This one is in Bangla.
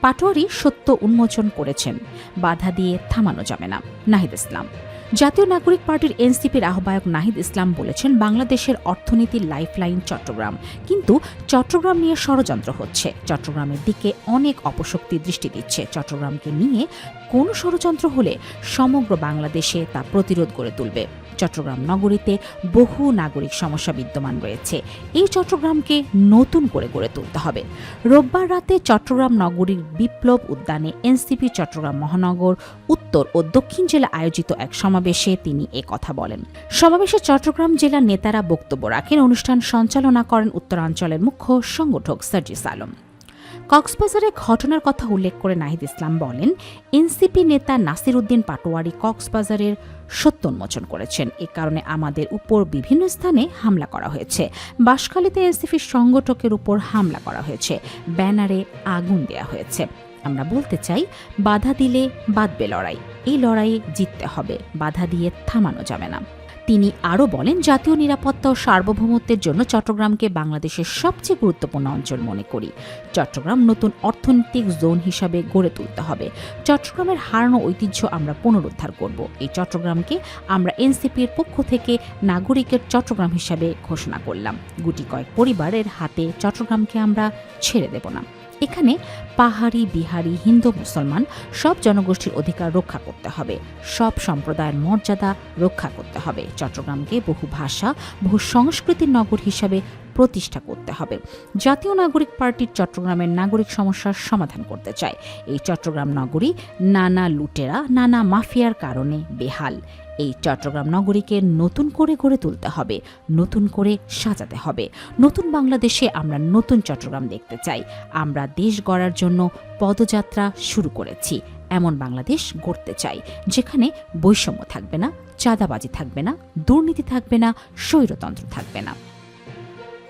পাটোয়ারি সত্য উন্মোচন করেছেন। বাধা দিয়ে থামানো যাবে না। নাহিদ ইসলাম। জাতীয় নাগরিক পার্টির এনসিপির আহ্বায়ক নাহিদ ইসলাম বলেছেন, বাংলাদেশের অর্থনীতির লাইফলাইন চট্টগ্রাম। কিন্তু চট্টগ্রাম নিয়ে ষড়যন্ত্র হচ্ছে। চট্টগ্রামের দিকে অনেক অপশক্তি দৃষ্টি দিচ্ছে। চট্টগ্রামকে নিয়ে কোনো ষড়যন্ত্র হলে সমগ্র বাংলাদেশে তা প্রতিরোধ গড়ে তুলবে। চট্টগ্রাম নগরীতে বহু নাগরিক সমস্যা বিদ্যমান রয়েছে। এই চট্টগ্রামকে নতুন করে গড়ে তুলতে হবে। রোববার রাতে চট্টগ্রাম নগরীর বিপ্লব উদ্যানে এনসিপি চট্টগ্রাম মহানগর, উত্তর ও দক্ষিণ জেলা আয়োজিত এক সমাবেশে তিনি এ কথা বলেন। সমাবেশে চট্টগ্রাম জেলার নেতারা বক্তব্য রাখেন। অনুষ্ঠান সঞ্চালনা করেন উত্তরাঞ্চলের মুখ্য সংগঠক সার্জিস আলম। কক্সবাজারে ঘটনার কথা উল্লেখ করে নাহিদ ইসলাম বলেন, এনসিপি নেতা নাসির উদ্দিন পাটোয়ারি কক্সবাজারের সত্য উন্মোচন করেছেন। এ কারণে আমাদের উপর বিভিন্ন স্থানে হামলা করা হয়েছে। বাঁশখালীতে এনসিপির সংগঠকের উপর হামলা করা হয়েছে। ব্যানারে আগুন দেয়া হয়েছে। আমরা বলতে চাই, বাধা দিলে বাঁধবে লড়াই। এই লড়াইয়ে জিততে হবে। বাধা দিয়ে থামানো যাবে না। তিনি আরও বলেন, জাতীয় নিরাপত্তা ও সার্বভৌমত্বের জন্য চট্টগ্রামকে বাংলাদেশের সবচেয়ে গুরুত্বপূর্ণ অঞ্চল মনে করি। চট্টগ্রাম নতুন অর্থনৈতিক জোন হিসাবে গড়ে তুলতে হবে। চট্টগ্রামের হারানো ঐতিহ্য আমরা পুনরুদ্ধার করব। এই চট্টগ্রামকে আমরা এনসিপির পক্ষ থেকে নাগরিকের চট্টগ্রাম হিসাবে ঘোষণা করলাম। গুটি কয়েক পরিবারের হাতে চট্টগ্রামকে আমরা ছেড়ে দেব না। এখানে পাহাড়ি, বিহারি, হিন্দু, মুসলমান, সব জনগোষ্ঠীর অধিকার রক্ষা করতে হবে। সব সম্প্রদায়ের মর্যাদা রক্ষা করতে হবে। চট্টগ্রামকে বহু ভাষা, বহু সংস্কৃতির নগর হিসাবে প্রতিষ্ঠা করতে হবে। জাতীয় নাগরিক পার্টির চট্টগ্রামের নাগরিক সমস্যার সমাধান করতে চায়। এই চট্টগ্রাম নগরী নানা লুটেরা, নানা মাফিয়ার কারণে বেহাল। এই চট্টগ্রাম নগরীকে নতুন করে গড়ে তুলতে হবে, নতুন করে সাজাতে হবে। নতুন বাংলাদেশে আমরা নতুন চট্টগ্রাম দেখতে চাই। আমরা দেশ গড়ার জন্য পদযাত্রা শুরু করেছি। এমন বাংলাদেশ গড়তে চাই, যেখানে বৈষম্য থাকবে না, চাঁদাবাজি থাকবে না, দুর্নীতি থাকবে না, স্বৈরতন্ত্র থাকবে না।